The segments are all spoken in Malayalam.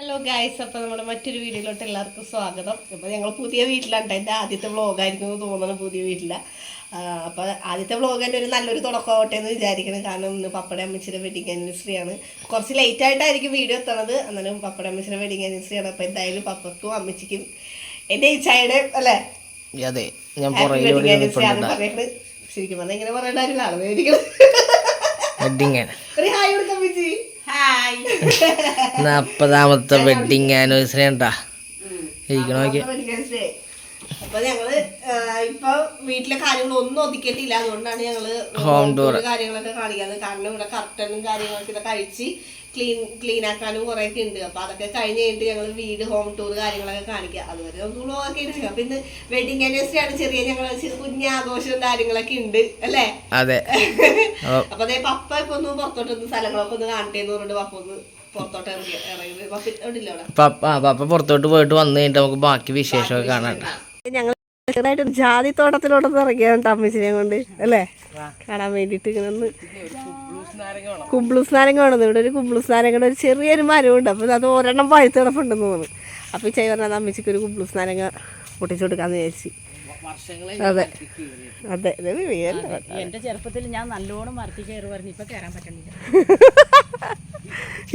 ഹലോ ഗായ്സ് അപ്പോൾ നമ്മുടെ മറ്റൊരു വീഡിയോയിലോട്ട് എല്ലാവർക്കും സ്വാഗതം. അപ്പോൾ ഞങ്ങൾ പുതിയ വീട്ടിലാണ് എന്റെ ആദ്യത്തെ വ്ളോഗായിരിക്കും എന്ന് തോന്നുന്നു പുതിയ വീട്ടിലാണ് അപ്പോൾ ആദ്യത്തെ വ്ളോഗിന്റെ ഒരു നല്ലൊരു തുടക്കമാവട്ടെ എന്ന് വിചാരിക്കണം. കാരണം ഇന്ന് പപ്പട അമ്മച്ചിയുടെ വെഡിങ് ആനിവേഴ്സറി ആണ്. കുറച്ച് ലേറ്റ് ആയിട്ടായിരിക്കും വീഡിയോ എത്തണത്. എന്നാലും പപ്പട അമ്മച്ചിയുടെ വെഡിങ് ആനിവേഴ്സറി ആണ്. അപ്പോൾ എന്തായാലും പപ്പക്കും അമ്മച്ചിക്കും എന്റെ ഈച്ചായുടെ അല്ലേ? അതെ ഞാൻ വെഡിങ് ആനിവേഴ്സറി ആണ് പറയുന്നത് ശരിക്കും പറഞ്ഞാൽ ഇങ്ങനെ പറയേണ്ട ആരും ഒരു ഹായ് ഹായ് നാപ്പതാമത്തെ വെഡിങ് ആനിവേഴ്സറി ഉണ്ടാ ഇരിക്കണോ നോക്കി അപ്പൊ ഞങ്ങൾ ഇപ്പൊ വീട്ടിലെ കാര്യങ്ങൾ ഒന്നും ഒതുക്കിയിട്ടില്ല. അതുകൊണ്ടാണ് ഞങ്ങൾ ഹോം ടൂർ കാര്യങ്ങളൊക്കെ കാണിക്കുന്നത് കാരണം ഇവിടെ കർട്ടനും കാര്യങ്ങളൊക്കെ ഇതൊക്കെ അഴിച്ച് ക്ലീൻ ക്ലീൻ ആക്കാനും കുറെ ഒക്കെ ഉണ്ട്. അപ്പൊ അതൊക്കെ കഴിഞ്ഞ് കഴിഞ്ഞിട്ട് ഞങ്ങൾ വീട് ഹോം ടൂർ കാര്യങ്ങളൊക്കെ കാണിക്കുക അതുവരെ ഒന്നും വ്ളോഗൊക്കെ ഉണ്ട് അപ്പൊ ഇന്ന് വെഡിങ് ആനിവേഴ്സറി ആണ് ചെറിയ ഞങ്ങൾ കുഞ്ഞ് ആഘോഷവും കാര്യങ്ങളൊക്കെ ഉണ്ട് അല്ലേ? അതെ. അപ്പൊ അതേ പപ്പ ഇപ്പൊ ഒന്ന് പുറത്തോട്ടൊന്ന് സ്ഥലങ്ങളൊക്കെ ഒന്ന് കാണട്ടെ എന്ന് പറഞ്ഞിട്ട് പപ്പ ഒന്ന് പുറത്തോട്ട് ഇറങ്ങി പപ്പ പുറത്തോട്ട് പോയിട്ട് വന്നു കഴിഞ്ഞിട്ട് നമുക്ക് ബാക്കി വിശേഷമൊക്കെ കാണാം. ഞങ്ങൾ ചെറുതായിട്ട് ജാതി തോട്ടത്തിലോട്ടൊന്ന് ഇറങ്ങിയാണ് തമ്മിച്ചിനെ കൊണ്ട് അല്ലേ? കാണാൻ വേണ്ടിട്ട് ഇങ്ങനെ ഒന്ന് കുബ്ലൂസ് നാരങ്ങ വേണം ഇവിടെ ഒരു കുബ്ലൂസ് നാരങ്ങയുടെ ഒരു ചെറിയൊരു മരമുണ്ട്. അപ്പോൾ അത് ഒരെണ്ണം പഴുത്ത് കിടപ്പുണ്ടെന്ന് തോന്നുന്നു. അപ്പോൾ ചെയ് പറഞ്ഞാൽ അമ്മച്ചിക്ക് ഒരു കുബ്ലൂസ് നാരങ്ങ പൊട്ടിച്ചു കൊടുക്കാന്ന് വിചാരിച്ചു അതെ. അതെ. എന്റെ ചെറുപ്പത്തിൽ ഞാൻ നല്ലോണം മരത്തിൽ കയറി പറഞ്ഞു ഇപ്പൊ കയറാൻ പറ്റണില്ല.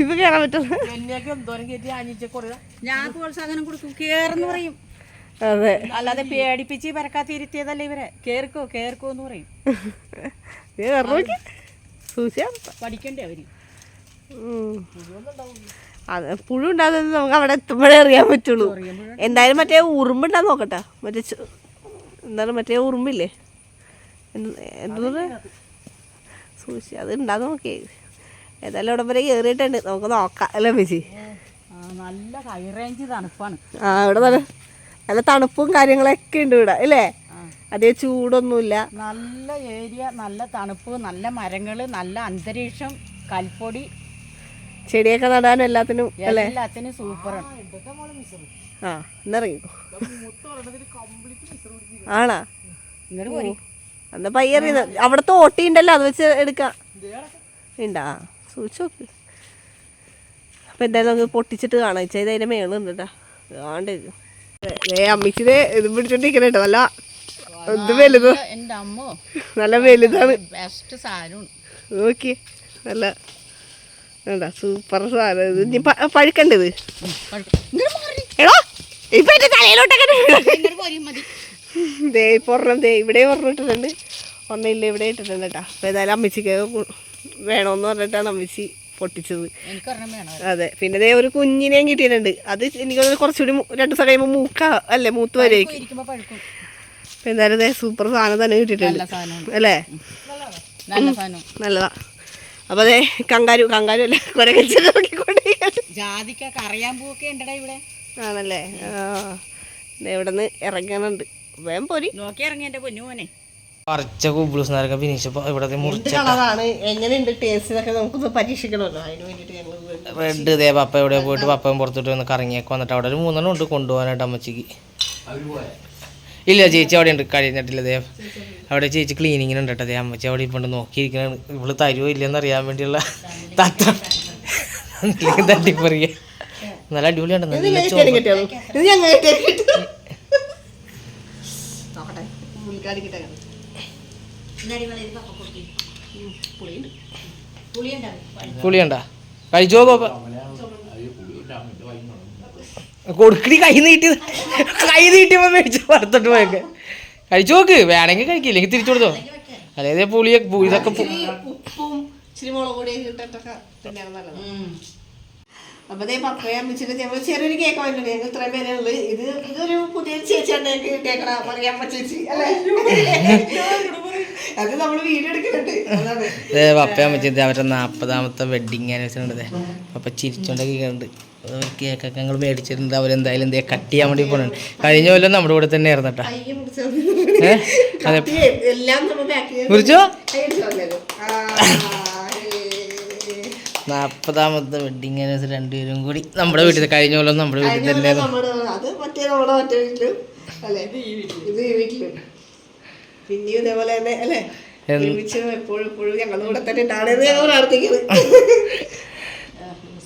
ഇപ്പൊ കയറാൻ പറ്റില്ല ഞാൻ പ്രോത്സാഹനം കൊടുക്കും. കേറെന്ന് പറയും. അതെ. അല്ലാതെ പേടിപ്പിച്ച് പരക്കാത്തിരുത്തിയതല്ലേ ഇവരെ? കേർക്കോ കേർക്കോ എന്ന് പറയും. പഠിക്കണ്ടേ അവർ. അത് പുഴു ഉണ്ടാകുന്നത് നമുക്ക് അവിടെ എത്തുമ്പോഴേ അറിയാൻ പറ്റുള്ളൂ. എന്തായാലും മറ്റേ ഉറുമ്പുണ്ടാ നോക്കട്ടെ. മറ്റേ എന്തായാലും എന്താണ് മറ്റേ ഉറുമ്പില്ലേ? എന്താ സൂക്ഷി അത് ഉണ്ടാകുന്ന നോക്കിയേ ഏതായാലും അവിടെ വരെ കയറിയിട്ടുണ്ട് നമുക്ക് നോക്കാം അല്ലേ മിച്ചി നല്ല ഹൈ റേഞ്ച് തണുപ്പാണ് ആ ഇവിടെ നല്ല നല്ല തണുപ്പും കാര്യങ്ങളൊക്കെ ഉണ്ട് ഇവിടെ അല്ലേ? അതേ ചൂടൊന്നുമില്ല. നല്ല ഏരിയ നല്ല തണുപ്പ് നല്ല മരങ്ങൾ നല്ല അന്തരീക്ഷം കൽപ്പൊടി. ചെടിയൊക്കെ നടാനും എല്ലാത്തിനും അല്ലേ? എല്ലാത്തിനും സൂപ്പറാണ് ആ എന്നറിയോ ആണാ? എന്നാ പയ്യറിയുന്ന അവിടുത്തെ ഓട്ടി ഉണ്ടല്ലോ അത് വെച്ച് എടുക്കാം. ഉണ്ടാ സൂക്ഷിച്ചു നോക്ക്. അപ്പൊ എന്തായാലും നമുക്ക് പൊട്ടിച്ചിട്ട് കാണാം. ഇച്ച ഇത് അതിന്റെ മേളുണ്ട് കേട്ടാ ആണ്ട് ഏ ഇത് നല്ല ഇത് വലുത്. എന്റെ അമ്മോ. നല്ല വലുതാണ്. ബെസ്റ്റ് നോക്കി. നല്ല സൂപ്പർ സാധനം ഇത്. ഇനി പ- പഴുക്കണ്ടത് എടോ ഇപ്പൊ എന്റെ തലയിലോട്ടൊക്കെ ഇങ്ങോട്ട് പോരി മതി. ദേ ഇപ്പൊ ഒരെണ്ണം ദേ ഇവിടെ ഒരെണ്ണം ഇട്ടിട്ടുണ്ട്. ഒന്നില്ല ഇവിടെ ഇട്ടിട്ടുണ്ട് കേട്ടോ. അപ്പൊ ഏതായാലും അമ്മച്ചിക്ക് കു- വേണമെന്ന് പറഞ്ഞിട്ടാണ് അമ്മച്ചി പൊട്ടിച്ചത് അതെ പിന്നെ ദേ ഒരു കുഞ്ഞിനെയും കിട്ടിയിട്ടുണ്ട്. അത് എനിക്ക് കുറച്ചുകൂടി രണ്ട് ദിവസം കഴിയുമ്പോൾ മൂക്ക അല്ലേ മൂത്ത് വരെ അപ്പൊ എന്തായാലും ദേ സൂപ്പർ സാധനം തന്നെ കിട്ടിയിട്ടുണ്ട്. അല്ലേ? നല്ലതാ. അപ്പൊ അതെ കങ്കാരു കങ്കാരു അല്ലേ കുറെ ആണല്ലേ? ഇവിടെ നിന്ന് ഇറങ്ങാനുണ്ട് വേം പോരി. നോക്കി ഇറങ്ങി എന്റെ പൊന്നു മോനെ പറിച്ച കുബ്ലൂസ് നാരങ്ങ ഫിനിഷ് ഇവിടെ മുറിച്ച കളറാണ്? എങ്ങനെയുണ്ട്? ടേസ്റ്റ് ഒക്കെ നമുക്കൊന്ന് പരീക്ഷിക്കണമല്ലോ അതിന് വേണ്ടിയിട്ട് ഞങ്ങൾ റെഡ് ഇതേ പപ്പ എവിടെ പോയിട്ട് പപ്പയും പുറത്തോട്ട് വന്ന് കറങ്ങിയൊക്കെ വന്നിട്ട് അവിടെ ഒരു മൂന്നെണ്ണം ഉണ്ട് കൊണ്ടുപോകാനായിട്ട് അമ്മച്ചിക്ക്. ഇല്ല ചേച്ചി അവിടെ ഉണ്ട്. കഴിഞ്ഞിട്ടില്ല ദേ. അവിടെ ചേച്ചി ക്ലീനിങ്ങിന് ഉണ്ട് കേട്ടോ ദേ. അമ്മച്ചി അവിടെ ഇപ്പം നോക്കിയിരിക്കണ ഇവൾ തരുമോ ഇല്ലെന്ന് അറിയാൻ വേണ്ടിയുള്ള തത്ത. തട്ടിപ്പറിയ. നല്ല അടിപൊളിയാണ് നല്ല നോക്കട്ടെ. കിട്ടാൻ പുളിയുണ്ടാ? കഴിച്ചോ പാപ്പ കൊടുക്കടി കൈ നീട്ടി കൈ നീട്ടിയപ്പോ മേടിച്ച് വറുത്തോട്ട് പോയൊക്കെ. കഴിച്ചു നോക്ക് വേണമെങ്കിൽ കഴിക്കില്ലെങ്കിൽ തിരിച്ചു കൊടുത്തോ. അതായത് പുളിയൊക്കെ ഇതൊക്കെ ഉപ്പും ഇച്ചിരി മുളക് പൊടിയൊക്കെ ഇട്ടിട്ടൊക്കെ അപ്പൊ അതേ പപ്പയെ അമ്മച്ചിട്ട് ഞങ്ങൾ ചെറിയൊരു കേക്ക് വാങ്ങിയിട്ടുണ്ട്. ഞങ്ങൾ ഇത്രയും പേരേ ഉള്ളു. ഇത് ഇതൊരു പുതിയ ചേച്ചിയാണ് ഞങ്ങൾക്ക് കിട്ടിയേക്കണ മറിയാമ്മ ചേച്ചി അല്ലേ? അത് നമ്മൾ വീഡിയോ എടുക്കുന്നുണ്ട് അവരുടെ നാൽപ്പതാമത്തെ വെഡിങ് ആനിവേഴ്സറി ഉണ്ട് ദേ. പപ്പ കേക്കൊക്കെ ഞങ്ങൾ മേടിച്ചിട്ടുണ്ട്. അവരെന്തായാലും എന്തേ കട്ട് ചെയ്യാൻ വേണ്ടി പോകണുണ്ട് കഴിഞ്ഞ കൊല്ലം നമ്മുടെ കൂടെ തന്നെ ആയിരുന്നു കേട്ടോ. കൈ മുറിച്ചത് ഏ? അതെ. കത്തി നാൽപ്പതാമത്തെ വെഡിങ് ആനിവേഴ്സറി രണ്ടുപേരും കൂടി നമ്മുടെ വീട്ടിൽ കഴിഞ്ഞ പോലെ നമ്മുടെ വീട്ടിൽ തന്നെ കൊല്ലം നമ്മുടെ അത് മറ്റേ നമ്മുടെ മറ്റേ വീട്ടിലും അല്ലേ? ഇത് ഈ വീട്ടിലും. പിന്നെയും ഇതേപോലെ തന്നെ അല്ലേ? എന്ന് ഒരുമിച്ച് എപ്പോഴും എപ്പോഴും ഞങ്ങളുടെ കൂടെ തന്നെ ഉണ്ടാവണമെന്ന് ഞങ്ങൾ പ്രാർത്ഥിക്കുന്നത്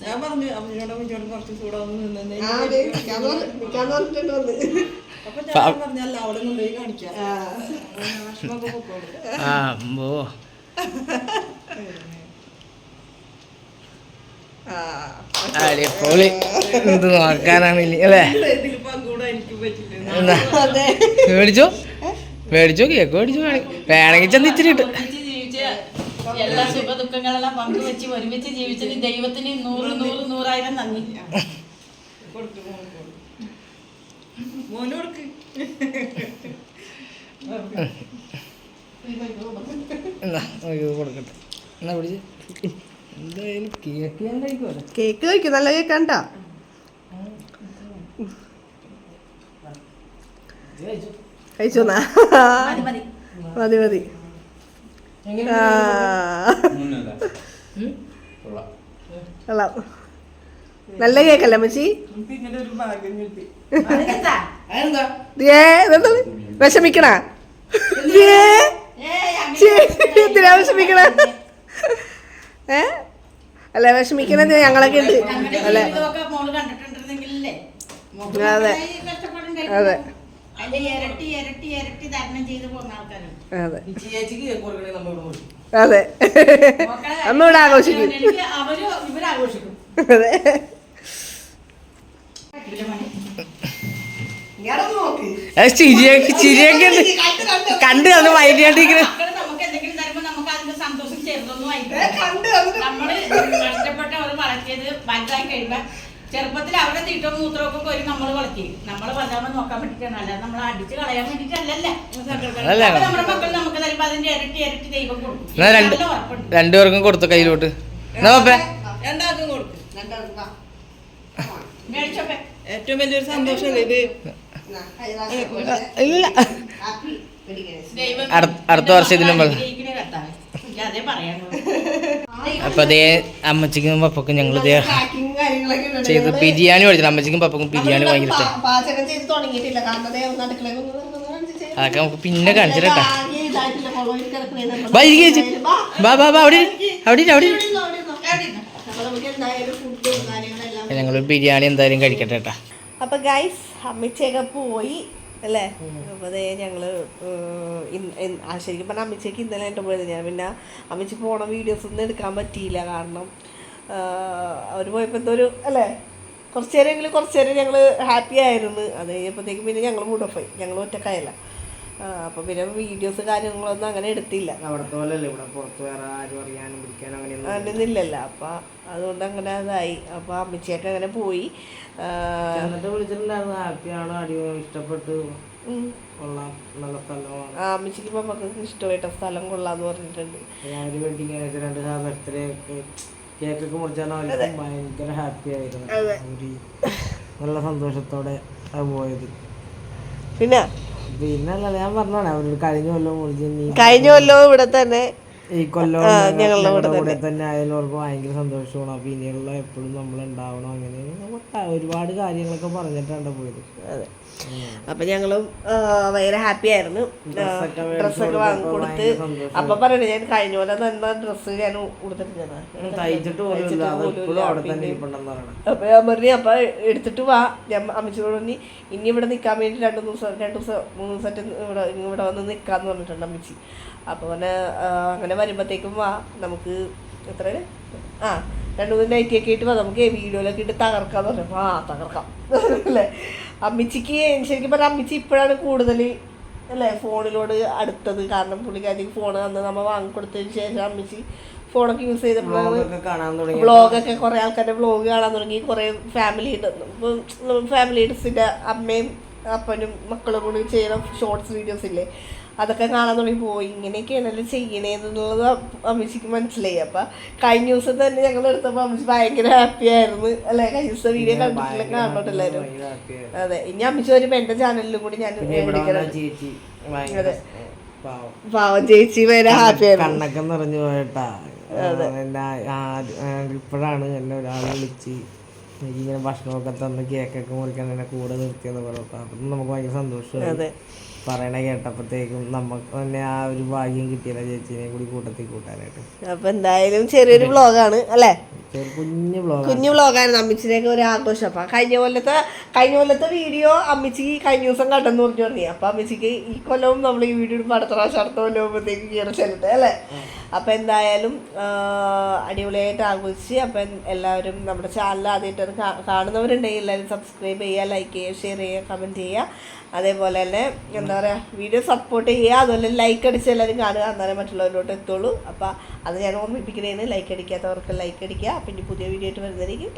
ഞാൻ പറഞ്ഞു അമ്മയോടും അമ്മയോടും കുറച്ച് കൂടെ ഒന്ന് നിന്നേ ആ, ദേ, നിക്കാന്ന് പറ- നിക്കാന്ന് പറഞ്ഞിട്ടുണ്ട് വന്ന്. അപ്പൊ ഞാൻ പറഞ്ഞല്ല അവിടെ കൊണ്ടുപോയി കാണിക്കാം. വിഷമൊക്കെ പൊക്കോളൂ. ആ, അടിപൊളി. എന്ത് നോക്കാനാണ് അല്ലേ? മേടിച്ചോ മേടിച്ചോ കേക്ക് മേടിച്ചു വേണമെങ്കിൽ ചെന്ന് ഇച്ചിരി ഇട്ട്. ജീവിച്ച എല്ലാ സുഖ ദുഃഖങ്ങളെല്ലാം പങ്കുവെച്ച് ഒരുമിച്ച് ജീവിച്ചതിന് ദൈവത്തിന് നൂറ് നൂറ് നൂറായിരം നന്ദി. കൊടുക്കട്ടെ. എന്നാ പിടിച്ച്. കേക്ക് കഴിക്കും നല്ല കേക്ക് കണ്ട. കഴിച്ചു മതി മതി. കൊള്ളാം. നല്ല കേക്കല്ലേ മച്ചി? വിഷമിക്കണ. എന്തിനാ? വിഷമിക്കണ? ഏ? അല്ല? വിഷമിക്കണത് ഞങ്ങളൊക്കെ ഉണ്ട്. അല്ലെ? അതെ. അതെ. അതെ. അതെ. അമ്മ ഇവിടെ ആഘോഷിക്കും. എനിക്ക് അവർ ഇവരാഘോഷിക്കും അതെ. ചിരിയൊക്കെ ചിരിയൊക്കെ കണ്ടു കണ്ട് വൈകിട്ടിരിക്കുന്ന മക്കൾ നമുക്ക് എന്തെങ്കിലും തരുമ്പോ നമുക്ക് അതിന്റെ സന്തോഷം ചെറുതൊന്നും ആയിരിക്കും നമ്മൾ കഷ്ടപ്പെട്ട് അവർ വളർത്തിയത് വലുതായി കഴിയുമ്പോ ചെറുപ്പത്തിൽ അവരുടെ തീറ്റവും മൂത്രമൊക്കെ പോയി നമ്മൾ വളർത്തി. നമ്മൾ വലുതാവുമ്പോ നോക്കാൻ വേണ്ടിട്ടാണ് അല്ലാതെ നമ്മൾ അടിച്ച് കളയാൻ വേണ്ടിട്ടല്ലല്ലേ നമ്മുടെ മക്കൾ നമുക്ക് തരുമ്പോ അതിന്റെ ഇരട്ടി ഇരട്ടി ദൈവം കൊടുക്കും. രണ്ടുപേർക്കും കൊടുത്തു കയ്യിലോട്ട്? രണ്ടാൾക്കും കൊടുക്കും. ഏറ്റവും വലിയൊരു സന്തോഷമല്ലേ ഇത്? ഇല്ല. അടുത്ത വർഷം ഇതിനും അപ്പൊ അതേ അമ്മച്ചിക്കും പപ്പക്കും ഞങ്ങൾ ഇതേ ചെയ്ത് ബിരിയാണി മേടിച്ചില്ല അമ്മച്ചിക്കും പപ്പക്കും ബിരിയാണി വാങ്ങിയിട്ട് പാചകം ചെയ്ത് തുടങ്ങിയിട്ടില്ല. കാരണം ദേ ഒന്ന് അടുക്കളയിൽ ഒന്ന് ഒന്ന് അതൊക്കെ നമുക്ക് പിന്നെ കാണിച്ചിട്ടാ വൈകി ബാ ബാ ബാ ബാ അവിടെ. അവിടെ അവിടെ ഞങ്ങൾ ബിരിയാണി എന്തായാലും കഴിക്കട്ടെ കേട്ടാ. അപ്പൊ ഗൈസ് അമ്മച്ചയൊക്കെ പോയി. അല്ലേ? അപ്പോൾ അതേ ഞങ്ങൾ ശരിക്കും പറഞ്ഞാൽ അമ്മച്ചേക്ക് ഇന്നലെ ആയിട്ട് പോയത്. ഞാൻ പിന്നെ അമ്മച്ചി പോണ വീഡിയോസ് ഒന്നും എടുക്കാൻ പറ്റിയില്ല കാരണം അവർ പോയപ്പോൾ എന്തോ ഒരു അല്ലേ? കുറച്ച് നേരമെങ്കിലും കുറച്ച് നേരം ഞങ്ങൾ ഹാപ്പി ആയിരുന്നു. അത് കഴിഞ്ഞപ്പോഴത്തേക്കും പിന്നെ ഞങ്ങൾ മൂടോഫായി ഞങ്ങൾ ഒറ്റക്കായല്ല. അപ്പം പിന്നെ വീഡിയോസ് കാര്യങ്ങളൊന്നും അങ്ങനെ എടുത്തില്ല. അവിടത്തെ ഇവിടെ പുറത്ത് വേറെ ആരും അറിയാനും പിടിക്കാനും അങ്ങനെയൊന്നും അങ്ങനെയൊന്നുമില്ലല്ലോ അപ്പം അതുകൊണ്ട് അങ്ങനെ അതായി. അപ്പോൾ അമ്മച്ചിയൊക്കെ അങ്ങനെ പോയി. ആ, എന്നിട്ട് വിളിച്ചിട്ടുണ്ടായിരുന്നു ഹാപ്പിയാണ് അടിപൊളി ഇഷ്ടപ്പെട്ടു. കൊള്ളാം നല്ല സ്ഥലമാണ്. ആ അമ്മച്ചിക്ക് പപ്പക്ക് ഇഷ്ടമായിട്ട സ്ഥലം കൊള്ളാന്ന് പറഞ്ഞിട്ടുണ്ട്. വെഡിങ് രണ്ട് ബർത്ത്ഡേ കേക്കൊക്കെ മുറിച്ചാണ് ഭയങ്കര ഹാപ്പി ആയിരുന്നു. നല്ല സന്തോഷത്തോടെ പോയത്. പിന്നെ പിന്നെ അല്ല ഞാൻ പറഞ്ഞാണ് അവർ കഴിഞ്ഞ കൊല്ലം കഴിഞ്ഞ കൊല്ലവും ഇവിടെ തന്നെ. ഈ കൊല്ലം ഞങ്ങളുടെ കൂടെ തന്നെ. ആയാലും അവർക്ക് ഭയങ്കര സന്തോഷമാണ്. അപ്പൊ ഇനിയുള്ള എപ്പോഴും നമ്മൾ ഉണ്ടാവണം അങ്ങനെ. ഒരുപാട് കാര്യങ്ങളൊക്കെ പറഞ്ഞിട്ടാണ് പോയത്. അതെ. അപ്പൊ ഞങ്ങളും വളരെ ഭയങ്കര ഹാപ്പി ആയിരുന്നു. ഡ്രസ്സൊക്കെ വാങ്ങി കൊടുത്ത് അപ്പൊ പറയണേ ഞാൻ കഴിഞ്ഞ പോലെ തന്നെ ഡ്രസ്സ് ഞാൻ പറയണം. അപ്പൊ ഞാൻ പറഞ്ഞു അപ്പൊ എടുത്തിട്ട് വാ. ഞാൻ അമ്മച്ചിയോട് പറഞ്ഞു ഇനി ഇവിടെ നിൽക്കാൻ വേണ്ടി രണ്ട് ദിവസം രണ്ട് ദിവസം മൂന്ന് ദിവസമായിട്ട് ഇവിടെ ഇവിടെ വന്ന് നിൽക്കാന്ന് പറഞ്ഞിട്ടുണ്ട് അമ്മച്ചി. അപ്പൊ അങ്ങനെ അങ്ങനെ വരുമ്പോഴത്തേക്കും വാ നമുക്ക് എത്ര ആ രണ്ട് മൂന്ന് നൈറ്റി ഒക്കെ ഇട്ട് വാ നമുക്ക് വീഡിയോയിലൊക്കെ ഇട്ട് തകർക്കാന്ന് പറഞ്ഞു. ആ തകർക്കാം. അല്ലേ? അമ്മച്ചിക്ക് ശരിക്കും പറഞ്ഞാൽ അമ്മച്ചി ഇപ്പോഴാണ് കൂടുതൽ അല്ലേ ഫോണിലോട് അടുത്തത്. കാരണം പുള്ളിക്കാരിക്ക് ഫോൺ അന്ന് നമ്മൾ വാങ്ങിക്കൊടുത്തതിന് ശേഷം അമ്മച്ചി ഫോണൊക്കെ യൂസ് ചെയ്തപ്പോഴാണ് വ്ളോഗൊക്കെ കുറേ ആൾക്കാരുടെ വ്ളോഗ് കാണാൻ തുടങ്ങി. കുറേ ഫാമിലി ഫാമിലി ഇഡ്സിന്റെ അമ്മയും അപ്പനും മക്കളും കൂടി ചെയ്യുന്ന ഷോർട്സ് വീഡിയോസ് ഇല്ലേ? അതൊക്കെ കാണാൻ തുടങ്ങി. പോയി ഇങ്ങനെയൊക്കെയാണല്ലോ ചെയ്യണേന്നുള്ളത് അമ്മച്ചിക്ക് മനസ്സിലായി. അപ്പം കഴിഞ്ഞ ദിവസം തന്നെ ഞങ്ങൾ എടുത്തപ്പോൾ അമ്മച്ചി ഭയങ്കര ഹാപ്പി ആയിരുന്നു. അല്ലെ? കഴിഞ്ഞ ദിവസം വീഡിയോ കണ്ടിട്ടില്ല കാണുന്നുണ്ടല്ലോ അതെ ഇനി അമ്മച്ചി ഒരു എന്റെ ചാനലിലും കൂടി ഞാൻ അതെ. പാവം. ചേച്ചി ഭയങ്കര ഹാപ്പി ആയിരുന്നു. കണ്ണൊക്കെ നിറഞ്ഞു പോയിട്ടാ. ഇപ്പോഴാണ് എന്നെ ഒരാൾ വിളിച്ച് എനിക്കിങ്ങനെ ഭക്ഷണമൊക്കെ തന്ന് കേക്കൊക്കെ മുറിക്കാൻ എന്നെ കൂടെ നിർത്തിയെന്ന് പറഞ്ഞു അപ്പം നമുക്ക് ഭയങ്കര സന്തോഷമായി. അതെ. പറയണ കേട്ടപ്പോഴത്തേക്കും നമുക്ക് തന്നെ ആ ഒരു ഭാഗ്യം കിട്ടിയില്ല ചേച്ചിനെ കൂടി കൂട്ടത്തിൽ കൂട്ടാനായിട്ട്. അപ്പൊ എന്തായാലും ചെറിയൊരു വ്ളോഗാണ് അല്ലേ? കുഞ്ഞു ബ്ലോഗ് കുഞ്ഞു ബ്ലോഗാണ് അമ്മച്ചിനെയൊക്കെ ഒരു ആഘോഷം. അപ്പൊ കഴിഞ്ഞ കൊല്ലത്തെ കഴിഞ്ഞ കൊല്ലത്തെ വീഡിയോ അമ്മച്ചിക്ക് കഴിഞ്ഞ ദിവസം കണ്ടെന്ന് പറഞ്ഞു തുടങ്ങി. അപ്പൊ അമ്മച്ചിക്ക് ഈ കൊല്ലവും നമ്മൾ ഈ വീഡിയോ അടുത്ത പ്രാവശ്യം അടുത്ത കൊല്ലം ആകുമ്പോഴത്തേക്ക് കയറി ചെല്ലട്ടെ അല്ലേ? അപ്പൊ എന്തായാലും അടിപൊളിയായിട്ട് ആഘോഷിച്ച് അപ്പം എല്ലാവരും നമ്മുടെ ചാനൽ ആദ്യമായിട്ട് കാണുന്നവരുണ്ടെങ്കിൽ എല്ലാവരും സബ്സ്ക്രൈബ് ചെയ്യുക ലൈക്ക് ചെയ്യുക ഷെയർ ചെയ്യുക കമന്റ് ചെയ്യുക. അതേപോലെ തന്നെ എന്താ പറയുക വീഡിയോ സപ്പോർട്ട് ചെയ്യുക. അതുപോലെ ലൈക്ക് അടിച്ച് എല്ലാവരും കാണുക. എന്നാലേ മറ്റുള്ളവരിലോട്ട് എത്തുള്ളൂ. അപ്പോൾ അത് ഞാൻ ഓർമ്മിപ്പിക്കുന്നതിന് ലൈക്ക് അടിക്കാത്തവർക്ക് ലൈക്ക് അടിക്കുക. പിന്നെ പുതിയ വീഡിയോ ആയിട്ട് വരുന്നതായിരിക്കും.